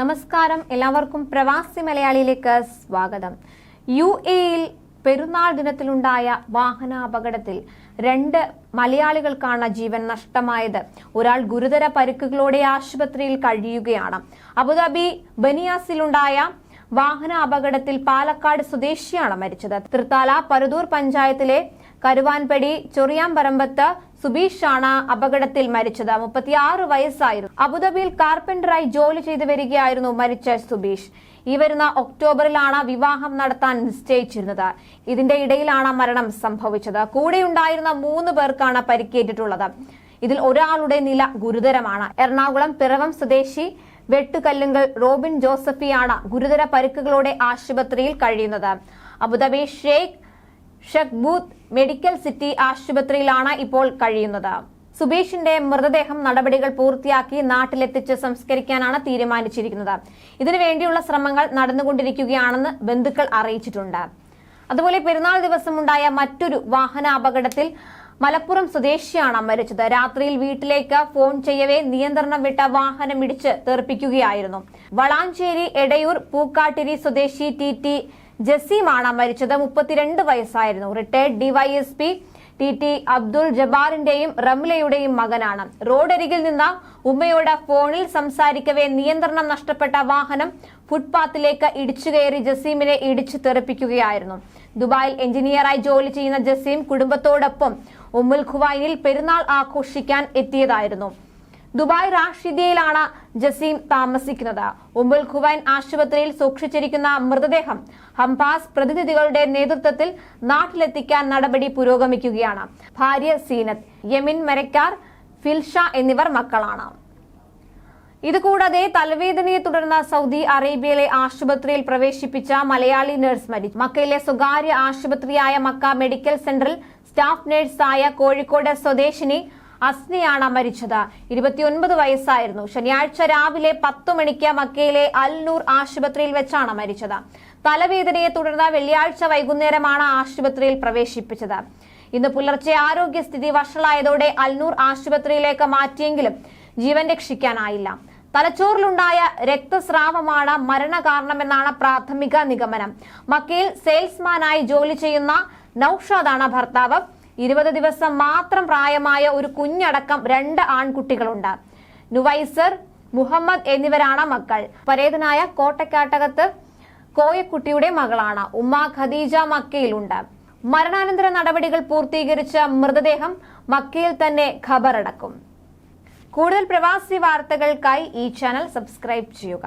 നമസ്കാരം. എല്ലാവർക്കും പ്രവാസി മലയാളിയിലേക്ക് സ്വാഗതം. യു എയിൽ പെരുന്നാൾ ദിനത്തിലുണ്ടായ വാഹനാപകടത്തിൽ രണ്ട് മലയാളികൾക്കാണ് ജീവൻ നഷ്ടമായത്. ഒരാൾ ഗുരുതര പരിക്കുകളോടെ ആശുപത്രിയിൽ കഴിയുകയാണ്. അബുദാബി ബനിയാസിലുണ്ടായ വാഹന അപകടത്തിൽ പാലക്കാട് സ്വദേശിയാണ് മരിച്ചത്. തൃത്താല പരുതൂർ പഞ്ചായത്തിലെ കരുവാൻപടി ചൊറിയാമ്പറമ്പത്ത് സുബീഷാണ് അപകടത്തിൽ മരിച്ചത്. മുപ്പത്തിയാറ് വയസ്സായിരുന്നു. അബുദാബിയിൽ കാർപ്പന്ററായി ജോലി ചെയ്തു വരികയായിരുന്നു മരിച്ച സുബീഷ്. ഈ വരുന്ന ഒക്ടോബറിലാണ് വിവാഹം നടത്താൻ നിശ്ചയിച്ചിരുന്നത്. ഇതിന്റെ ഇടയിലാണ് മരണം സംഭവിച്ചത്. കൂടെയുണ്ടായിരുന്ന മൂന്ന് പേർക്കാണ് പരിക്കേറ്റിട്ടുള്ളത്. ഇതിൽ ഒരാളുടെ നില ഗുരുതരമാണ്. എറണാകുളം പിറവം സ്വദേശി വെട്ടുകല്ലുങ്കൽ റോബിൻ ജോസഫിയാണ് ഗുരുതര പരിക്കുകളോടെ ആശുപത്രിയിൽ കഴിയുന്നത്. Abu Dhabi Sheikh Shakhbout medical city ആശുപത്രിയിലാണ് ഇപ്പോൾ കഴിയുന്നത്. സുബീഷിന്റെ മൃതദേഹം നടപടികൾ പൂർത്തിയാക്കി നാട്ടിലെത്തിച്ച് സംസ്കരിക്കാനാണ് തീരുമാനിച്ചിരിക്കുന്നത്. ഇതിനുവേണ്ടിയുള്ള ശ്രമങ്ങൾ നടന്നുകൊണ്ടിരിക്കുകയാണെന്ന് ബന്ധുക്കൾ അറിയിച്ചിട്ടുണ്ട്. അതുപോലെ പെരുന്നാൾ ദിവസമുണ്ടായ മറ്റൊരു വാഹന അപകടത്തിൽ മലപ്പുറം സ്വദേശിയാണ് മരിച്ചത്. രാത്രിയിൽ വീട്ടിലേക്ക് ഫോൺ ചെയ്യവേ നിയന്ത്രണം വിട്ട വാഹനം ഇടിച്ച് തെറിപ്പിക്കുകയായിരുന്നു. വളാഞ്ചേരി എടയൂർ പൂക്കാട്ടിരി സ്വദേശി ടി ടി ജസീമാണ് മരിച്ചത് മുപ്പത്തിരണ്ട് വയസ്സായിരുന്നു. Retired DYSP T T Abdul ജബാറിന്റെയും റംലയുടെയും മകനാണ്. റോഡരികിൽ നിന്ന് ഉമ്മയോട് ഫോണിൽ സംസാരിക്കവേ നിയന്ത്രണം നഷ്ടപ്പെട്ട വാഹനം ഫുട്പാത്തിലേക്ക് ഇടിച്ചു കയറി ജസീമിനെ ഇടിച്ചു തെറിപ്പിക്കുകയായിരുന്നു. ദുബായിൽ എഞ്ചിനീയറായി ജോലി ചെയ്യുന്ന ജസീം കുടുംബത്തോടൊപ്പം ഉമ്മുൽ ഖുവൈനിൽ പെരുന്നാൾ ആഘോഷിക്കാൻ എത്തിയതായിരുന്നു. ദുബായ് റാഷിദിയയിലാണ് ജസീം താമസിക്കുന്നത്. ഉമ്മുൽ ഖുവൈൻ ആശുപത്രിയിൽ സൂക്ഷിച്ചിരിക്കുന്ന മൃതദേഹം ഹംപാസ് പ്രതിനിധികളുടെ നേതൃത്വത്തിൽ നാട്ടിലെത്തിക്കാൻ നടപടി പുരോഗമിക്കുകയാണ്. ഭാര്യ സീനത്ത് യമിൻ മരക്കാർ ഫിൽഷ എന്നിവർ മക്കളാണ്. ഇതുകൂടാതെ തലവേദനയെ തുടർന്ന് സൗദി അറേബ്യയിലെ ആശുപത്രിയിൽ പ്രവേശിപ്പിച്ച മലയാളി നഴ്സ് മരിച്ചു. മക്കയിലെ സ്വകാര്യ ആശുപത്രിയായ മക്ക മെഡിക്കൽ സെന്ററിൽ സ്റ്റാഫ് നഴ്സായ കോഴിക്കോട് സ്വദേശിനി അസ്നിയാണ് മരിച്ചത്. ഇരുപത്തിയൊൻപത് വയസ്സായിരുന്നു. ശനിയാഴ്ച രാവിലെ പത്തു മണിക്ക് മക്കയിലെ അൽനൂർ ആശുപത്രിയിൽ വെച്ചാണ് മരിച്ചത്. തലവേദനയെ തുടർന്ന് വെള്ളിയാഴ്ച വൈകുന്നേരമാണ് ആശുപത്രിയിൽ പ്രവേശിപ്പിച്ചത്. ഇന്ന് പുലർച്ചെ ആരോഗ്യസ്ഥിതി വഷളായതോടെ അൽനൂർ ആശുപത്രിയിലേക്ക് മാറ്റിയെങ്കിലും ജീവൻ രക്ഷിക്കാനായില്ല. തലച്ചോറിലുണ്ടായ രക്തസ്രാവമാണ് മരണകാരണമെന്നാണ് പ്രാഥമിക നിഗമനം. മക്കയിൽ സെയിൽസ്മാനായി ജോലി ചെയ്യുന്ന നൌഷാദാണ് ഭർത്താവ്. ഇരുപത് ദിവസം മാത്രം പ്രായമായ ഒരു കുഞ്ഞടക്കം രണ്ട് ആൺകുട്ടികളുണ്ട്. നുവൈസർ മുഹമ്മദ് എന്നിവരാണ് മക്കൾ. പരേതനായ കോട്ടക്കാട്ടകത്ത് കോയക്കുട്ടിയുടെ മകളാണ്. ഉമ്മ ഖദീജ മക്കയിലുണ്ട്. മരണാനന്തര നടപടികൾ പൂർത്തീകരിച്ച മൃതദേഹം മക്കയിൽ തന്നെ ഖബറടക്കും. കൂടുതൽ പ്രവാസി വാർത്തകൾക്കായി ഈ ചാനൽ സബ്സ്ക്രൈബ് ചെയ്യുക.